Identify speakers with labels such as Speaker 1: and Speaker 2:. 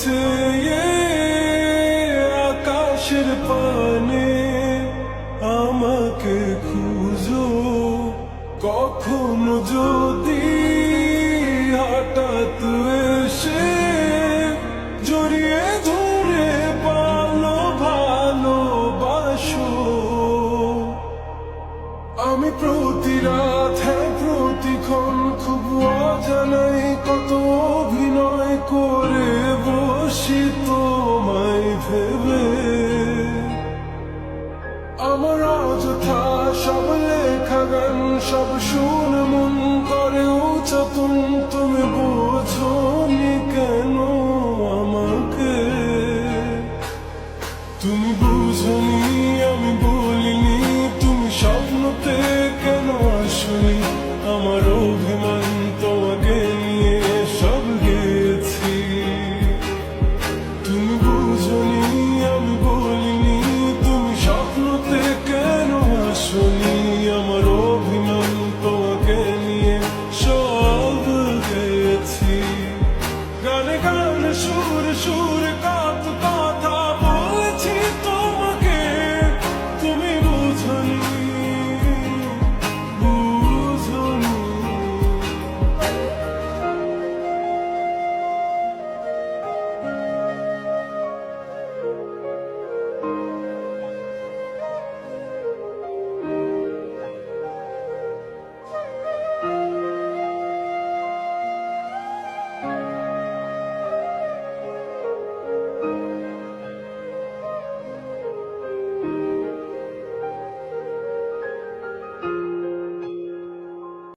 Speaker 1: চেয়ে আকাশের পানে আমাকে খুঁজো। কখনো যদি সব শুন মন করে উচতুন তুমি বোঝো।